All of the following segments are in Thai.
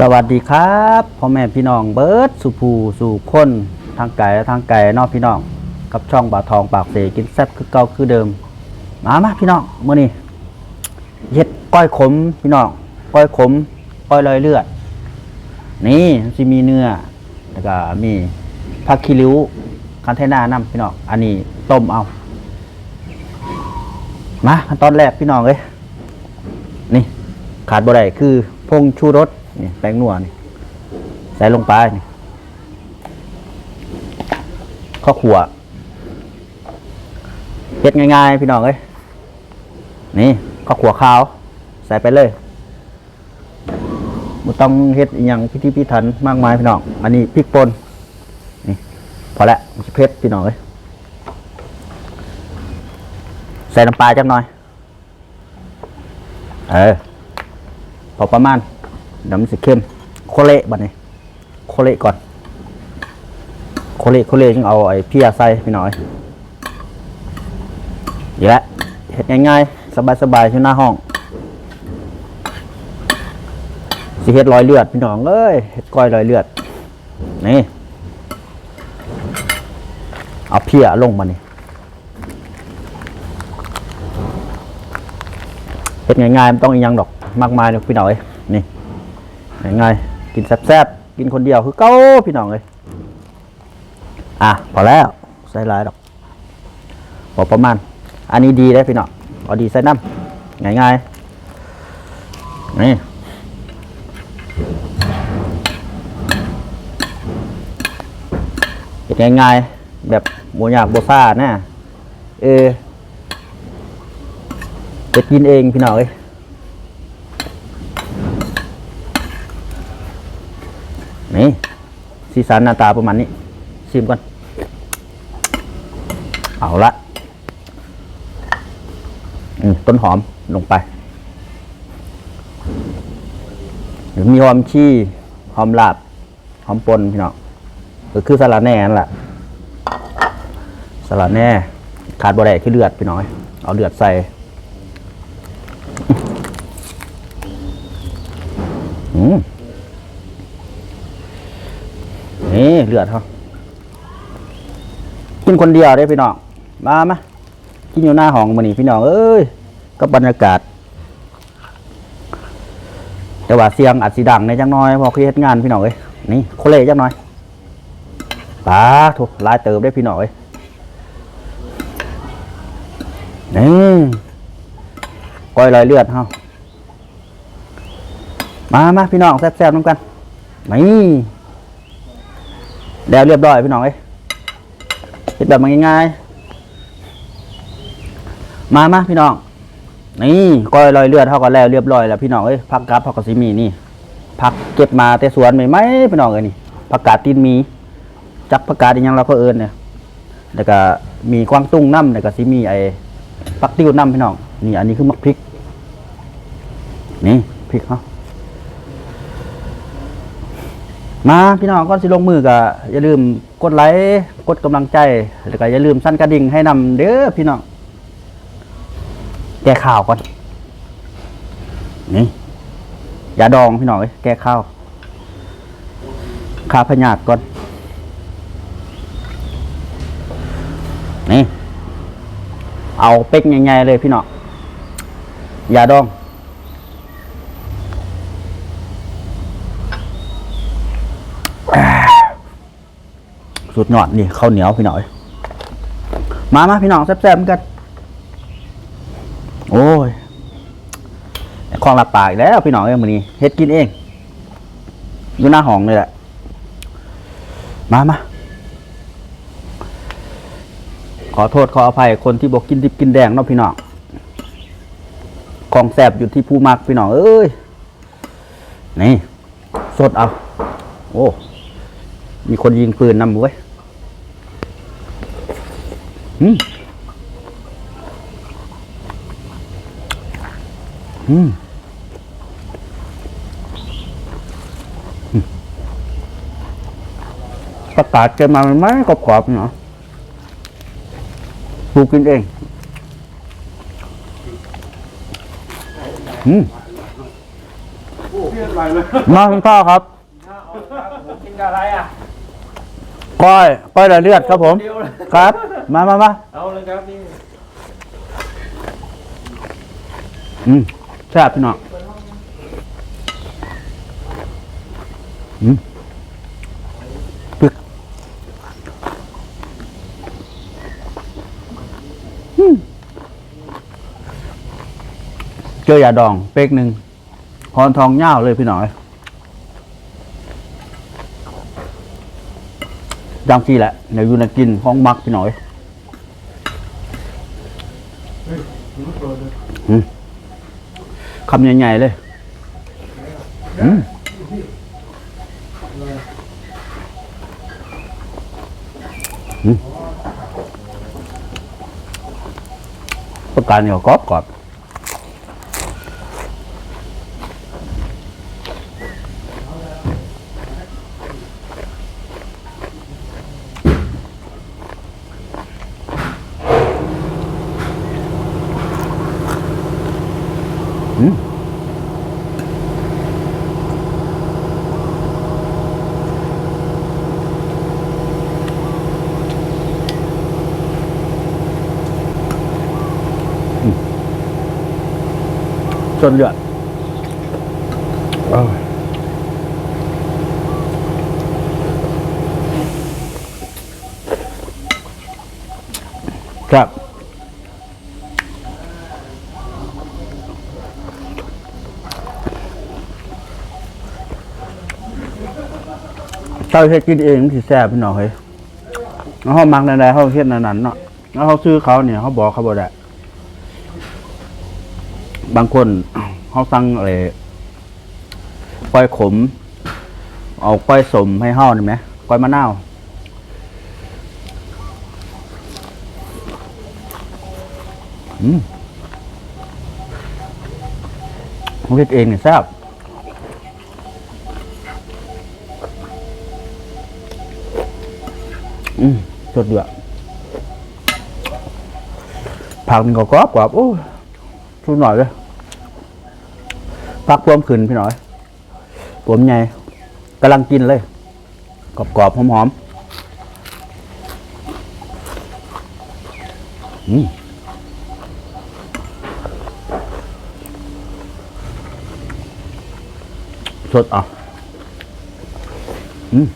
สวัสดีครับพ่อแม่พี่น้องเบิร์ดสุภูสู่คนทางไก่และทางไก่นอกพี่น้อง กับช่องบาทองปากเสกินแซ่บคือเก่าคือเดิม มามาพี่น้องเมื้อนี้เฮ็ดก้อยขมพี่น้องก้อยขมก้อยลอยเลือด นี่มันสิมีเนื้อแล้วก็มีผักขี้ริ้วคันเทน่าน้ำพี่น้องอันนี้ต้มเอา มาขั้นตอนแรกพี่น้องเอ้ยนี่ขาดบ่ได้คือพงชูรส นี่แป้งนัวนี่ใส่ลงไปนี่ข้าวขัวเฮ็ดง่ายๆ พี่น้องเอ้ยนี่ข้าวขัวขาว ใส่ไปเลยบ่ต้องเฮ็ดอย่างพิธีพิถันมากมายพี่น้อง อันนี้พริกป่นนี่พอแล้วมันสิเผ็ดพี่น้องเอ้ยใส่น้ำปลาจักหน่อย เออ พอประมาณ เดี๋ยวมันสิเข้มโคเละบัดนี้โคเละก่อนโคเละโคเละจึงเอาไอ้เพียใส่พี่น้อยเดี๋ยวละเห็ดง่ายๆ สบายๆที่หน้าห้องสิเห็ดรอยเลือดพี่น้องเอ้ยเห็ดก้อยรอยเลือดนี่เอาเพียลงมานี่เฮ็ดง่ายๆมันต้องอียังดอกมากมายเลยพี่น้องเอ้ ยนี่ง่ายกินแซ่บๆกินคนเดียวคือเก้าพี่น้องเอ้ยอะพอแล้วใส่ลายดอกพอประมาณ อันนี้ดีเลยพี่น้องเอาดีใส่น้ำง่ายๆนี่เฮ็ดง่ายๆแบบโมยากโบซ่านะเออจะกินเองพี่น้องเอ้ยนี่ สีสันหน้าตาประมาณนี้ชิมก่อน เอาละต้นหอมลงไปเดี๋ยวมีหอมชี่หอมลาบ หอมปนพี่น้องก็คือสลัดแน่นั่นแหละสลัดแน่ ขาดบ่ได้คือเลือดพี่น้องเอ้ยเอาเลือดใส่อืมนี่ เลือดเขากินคนเดียวได้พี่น้องมามากินอยู่หน้าห้องมานี่พี่น้องเอ้ยก็บรรยากาศ แต่ว่าเสียงอัดสีดังในจังน้อยพอเครียดงานพี่น้องเอ้ยนี่โคเล่จังน้อยปาถูกลายเติมได้พี่น้องเอ้ยนี่ก้อยลอยเลือดเฮามามาพี่น้องแซ่บๆน้ำกันนี่ แล้วเรียบร้อยพี่น้องเอ้ยเฮ็ดแบบมันง่ายๆมามาพี่น้อง นี่ก้อยลอยเลือดเท่ากันแล้วเรียบร้อยแล้วพี่น้องเอ้ยผักกาดผักกระสิมีนี่ผักเก็บมาแต่สวนใหม่ๆพี่น้องเอ้ยนี่ผักกาดตีนมี จักผักกาดยังเราก็เอินเนี่ยแล้วก็มีกวางตุ้งน้ำแล้วก็สิมีไอ้ปักติ้วน้ำพี่น้องนี่อันนี้คือมักพริก นี่พริกเนาะ มาพี่น้องก่อนสิลงมือก็อย่าลืมกดไลค์กดกำลังใจแล้วก็อย่าลืมสั่นกระดิ่งให้นำเด้อพี่น้องแก้ข่าวก่อนนี่ยาดองพี่น้องแก้ข้าวข้าพญาตก่อนนี่เอาเป็กใหญ่ๆเลยพี่น้องยาดอง สุดยอดนี่ข้าวเหนียวพี่หน้อย มามาพี่น้องแซ่บๆเหมือนกัน โอ้ยของหลับปากแล้วพี่น้องเอ้ยมือนี้เฮ็ดกินเองอยู่หน้าห้องนี่แหละ มามาขอโทษขออภัยคนที่บอกกินดิบกินแดงเนาะพี่น้องของแสบอยู่ที่ผู้มักพี่น้องเอ้ย นี่ สดเอา โอ้ มีคนยิงปืนนำเว้ย อืมอืมประกาศเกินมาไหมกรอบๆเนาะปูกกินเอง อืมมาคุณพ่อครับ กินกับอะไรอะ ก้อยก้อยละเลือดครับผม เดียวเลยครับ มามามาเอาเลยครับนี่อืมแซ่บพี่น้องอืมปึ๊กอืมเจอยาดองเป๊กหนึ่งหอนทองเง่าวเลยพี่น้อย ดังที่แหละเดี๋ยวอยู่ในกินห้องมักพี่น้อยอืมคำใหญ่ๆเลยอืมอืมประการเนี่ยกรอบกรอบ อืมจนเลือดเอ้ยครับเจ้าเฮ็ดกินเองสิแซ่บพี่น้องเฮ้ยแล้วเขามักในๆเขาเฮ็ดนนั้นเนาะแล้วเขาซื้อเขาเนี่ยเขาบอกเขาบ่ได้บางคนเขาสั่งอะไรก้อยขม เอาก้อยสมให้เฮานี่ไหมก้อยมะนาวอืมเขาเฮ็ดเองเนี่ยแซ่บ อืมสดดือดผักมันก็กรอบกรอบโอ้ยช่วยหน่อยเลยพักพวมขึ้นพี่หน่อยผมใหญ่กำลังกินเลย กรอบกรอบหอมหอมอืมสดอะอืม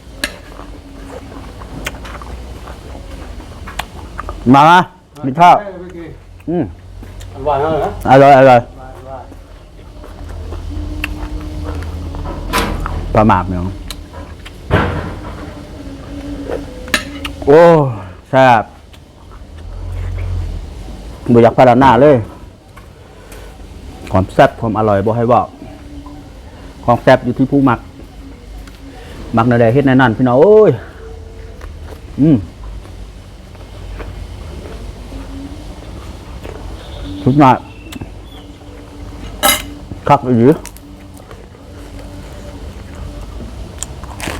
มามากินข้าวอืมหวานเท่าไหร่นะอร่อยอร่อยปลาหมากเนี่ยโอ้แซ่บบุอยากพาราหน้าเลย ความแซ่บความอร่อยบ่ให้บอกของแซ่บอยู่ที่ผู้หมัก หมักในใดเฮ็ดในนั่นพี่น้องโอ้ย อืม สุดยอดคักอีหรือ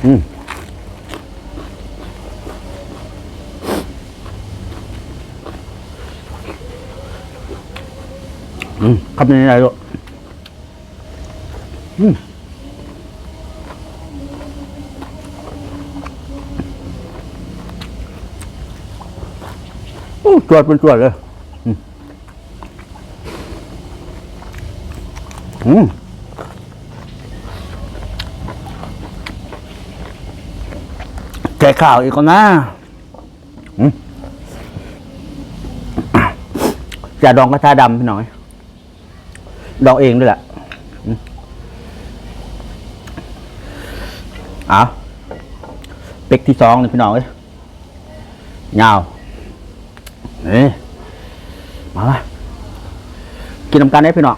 อืมอืมคำนี้อะไรลูกอืมโอ้จวดเป็นจวดเลย อืมแกข่าวอีกคนนะอืมอย่าดองกระทาดำพี่หน่อย ดองเองด้วยแหละอืมเอ้าเป็กที่สองเลยพี่น้องเอ้ยยาวนี่มามากินน้ำกันได้พี่น้อง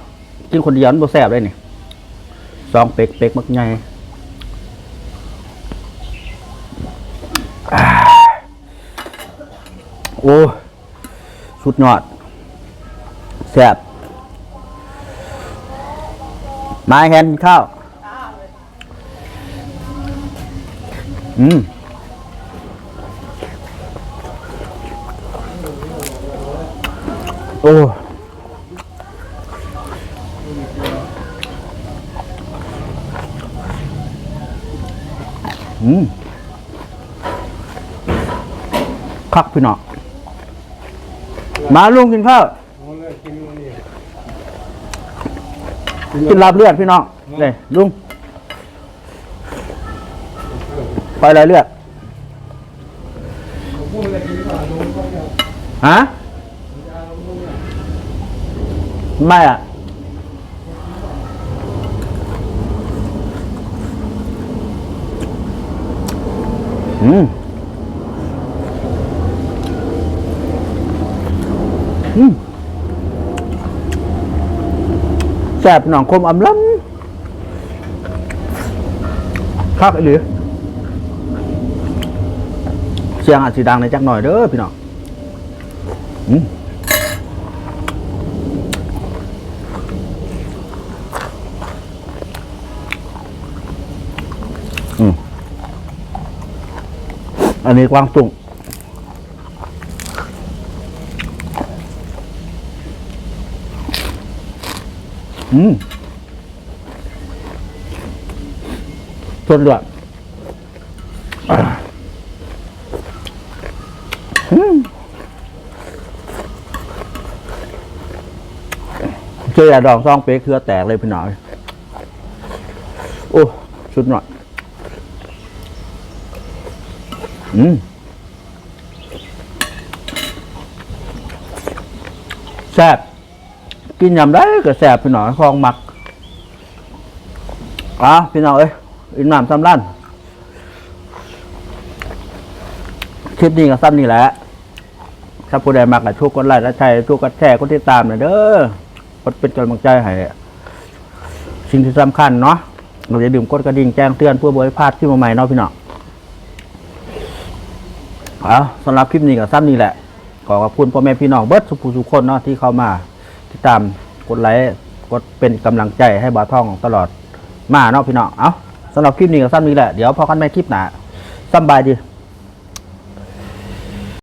กินคนเดียวมันบ่แซ่บเลยนี่สองเป็กเป็กมักใหญ่โอ้สุดยอดแซ่บมาแฮนกินข้าวอืมโอ้ อืมคักพี่น้องมาลุงกินข้าวเอาเลยกินอันนี้กินลาบเลือดพี่น้องเลยลุงไปอะไรเลือดผมพูดอะไรกินก่อนลุงก็จะฮะจะเอาลุงเนี่ยไม่อะ อืมอืมแซ่บหนองคมอำล้ำคักอีหรือเสียงอาจสีดังในจักหน่อยเด้อพี่น้องอืม อันนี้กวางตุ้งอืมสุดยอดอ่าอืมเจอยาดองซองเป๊กเครือแตกเลยพี่หน่อย โอ้สุดหน่อย อืมแซ่บกินยำได้ก็แซ่บพี่น้องคลองหมักอะพี่น้องเอ้ยอินน้ำซ้ำลั่นคลิปนี้ก็ซ้ำนี่แหละ ถ้าผู้ใดมักก็ช่วยกดไลค์และแชร์ช่วยกดแชร์กดติดตามหน่อยเด้อกดเป็นกำลังใจให้สิ่งที่สำคัญเนาะเราจะดื่มกดกระดิ่งแจ้งเตือนเพื่อบริพลาดที่มาใหม่เนาะพี่น้อง เอาสำหรับคลิปนี้กับซ้ำนี่แหละ ขอขอบคุณพ่อแม่พี่น้องเบิร์ดสุภูสุคนเนาะที่เข้ามาติดตามกดไลค์กดเป็นกำลังใจให้บาท่องตลอดมาเนาะพี่น้องเอาสำหรับคลิปนี้กับซ้ำนี่แหละเดี๋ยวพอกันใหม่คลิปหน้าสำบายดี